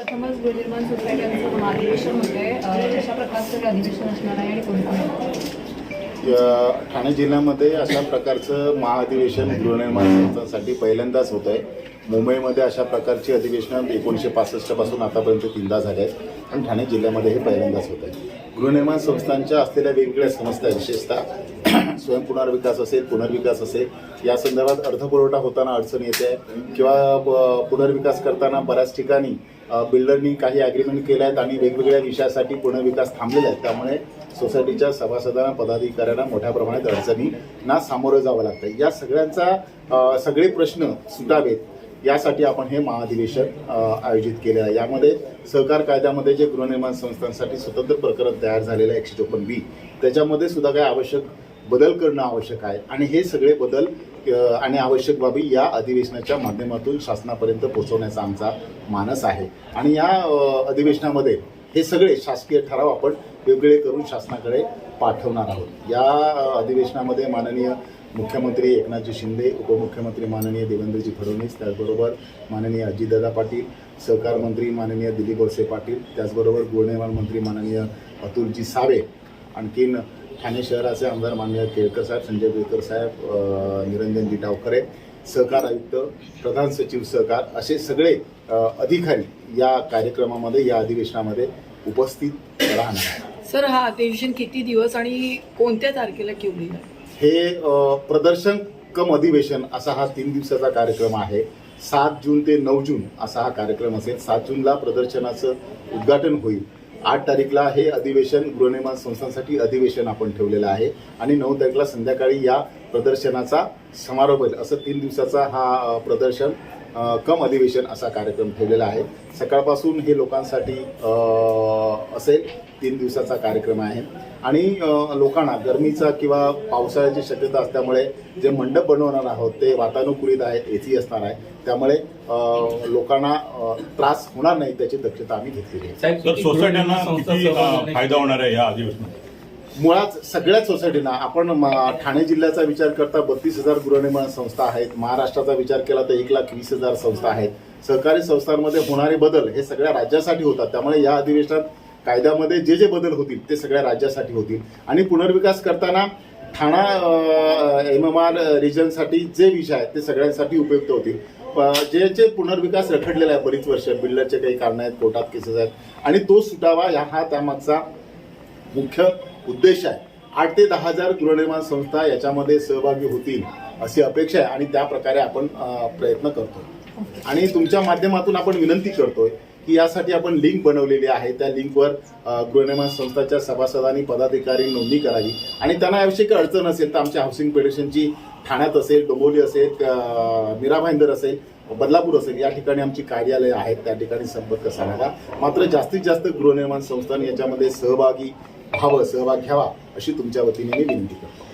प्रथमच गृहनिर्माण सोसायट्यांचं महाधिवेशन होत कशा प्रकारचं अधिवेशन असणार आहे आणि कोणतं? ठाणे जिल्ह्यामध्ये अशा प्रकारचं महाअधिवेशन गृहनिर्माण संस्थांसाठी पहिल्यांदाच होत आहे मुंबईमध्ये अशा प्रकारची अधिवेशनं एकोणीसशे पासष्टपासून आतापर्यंत तीनदा झाले आहेत आणि ठाणे जिल्ह्यामध्ये हे पहिल्यांदाच होत आहे गृहनिर्माण संस्थांच्या असलेल्या वेगवेगळ्या समस्या विशेषतः स्वयंपुनर्विकास असेल पुनर्विकास असेल या संदर्भात अर्थपुरवठा होताना अडचण येते किंवा पुनर्विकास करताना बऱ्याच ठिकाणी बिल्डरनी काही ॲग्रीमेंट केल्या आहेत आणि वेगवेगळ्या विषयासाठी पुनर्विकास थांबलेले आहेत. त्यामुळे सोसायटीच्या सभासदांना पदाधिकाऱ्यांना मोठ्या प्रमाणात अडचणींना सामोरं जावं लागतं या सगळ्यांचा सगळे प्रश्न सुटावेत यासाठी आपण हे महाधिवेशन आयोजित केले आहे. यामध्ये सहकार कायद्यामध्ये जे गृहनिर्माण संस्थांसाठी स्वतंत्र प्रकरण तयार झालेलं आहे एकशे चोपन्न बी त्याच्यामध्ये सुद्धा काही आवश्यक बदल करणं आवश्यक आहे. आणि हे सगळे बदल आणि आवश्यक बाबी या अधिवेशनाच्या माध्यमातून शासनापर्यंत पोहोचवण्याचा आमचा मानस आहे. आणि या अधिवेशनामध्ये हे सगळे शासकीय ठराव आपण वेगळे करून शासनाकडे पाठवणार आहोत. या अधिवेशनामध्ये माननीय मुख्यमंत्री एकनाथजी शिंदे उपमुख्यमंत्री माननीय देवेंद्रजी फडणवीस त्याचबरोबर माननीय अजितदादा पाटील सहकार मंत्री माननीय दिलीप वळसे पाटील त्याचबरोबर गृहनिर्माण मंत्री माननीय अतुलजी सावे आणखीन ठाणे शहराचे आमदार माननीय केळकर साहेब संजय केळकर साहेब निरंजनजी टावखरे सहकार आयुक्त प्रधान सचिव सहकार असे सगळे अधिकारी या कार्यक्रमामध्ये या अधिवेशनामध्ये उपस्थित राहणार सर हा अधिवेशन किती दिवस आणि कोणत्या तारखेला ठेवलेलं आहे? हे प्रदर्शन कम अधिवेशन असा हा तीन दिवसाचा कार्यक्रम आहे. सात जून ते नऊ जून असा हा कार्यक्रम असेल. सात जूनला प्रदर्शनाचं उद्घाटन होईल. आठ तारीखला हे अधिवेशन गृहनिर्माण संस्थांसाठी अधिवेशन आपण ठेवलेलं आहे. आणि नऊ तारीखला संध्याकाळी या प्रदर्शनाचा समारोप होईल. असं तीन दिवसाचा हा प्रदर्शन कम अधिवेशन असा कार्यक्रम ठेवलेला आहे. सकाळपासून हे लोकांसाठी असेल तीन दिवसाचा कार्यक्रम आहे. आणि लोकांना गरमीचा किंवा पावसाळ्याची शक्यता असल्यामुळे जे मंडप बनवणार आहोत ते वातानुकूलित आहेत ए सी असणार आहे. त्यामुळे लोकांना त्रास होणार नाही त्याची दक्षता आम्ही घेतलेली आहे. सोसायट्यांना फायदा होणार आहे या अधिवेशनात? मुळात सगळ्याच सोसायटीना आपण म- ठाणे जिल्ह्याचा विचार करता बत्तीस हजार गृहनिर्माण संस्था आहेत. महाराष्ट्राचा विचार केला तर एक लाख वीस हजार संस्था आहेत. सहकारी संस्थांमध्ये होणारे बदल हे सगळ्या राज्यासाठी होतात. त्यामुळे या अधिवेशनात कायद्यामध्ये जे जे बदल होतील ते सगळ्या राज्यासाठी होतील. आणि पुनर्विकास करताना ठाणा एम एम आर रिजनसाठी जे विषय आहेत ते सगळ्यांसाठी उपयुक्त होतील. प- जे जे पुनर्विकास रखडलेला आहे बरीच वर्ष बिल्डरचे काही कारण आहेत कोर्टात केसेस आहेत. आणि तो सुटावा या हा त्यामागचा मुख्य उद्देश आहे. आठ ते दहा हजार गृहनिर्माण संस्था याच्यामध्ये सहभागी होतील अशी अपेक्षा आहे आणि त्या प्रकारे आपण प्रयत्न करतो आणि तुमच्या माध्यमातून आपण विनंती करतोय की यासाठी आपण लिंक बनवलेली आहे. त्या लिंकवर गृहनिर्माण संस्थाच्या सभासदांनी पदाधिकारी नोंदणी करावी. आणि त्यांना याविषयी काही अडचण असेल तर आमच्या हाऊसिंग फेडरेशनची ठाण्यात असेल डोंबोली असेल मीरा भाईंदर असेल बदलापूर असेल या ठिकाणी आमची कार्यालय आहेत. त्या ठिकाणी संपर्क साधायला मात्र जास्तीत जास्त गृहनिर्माण संस्थांनी याच्यामध्ये सहभागी व्हावं सहभाग घ्यावा अशी तुमच्या वतीने मी विनंती करतो.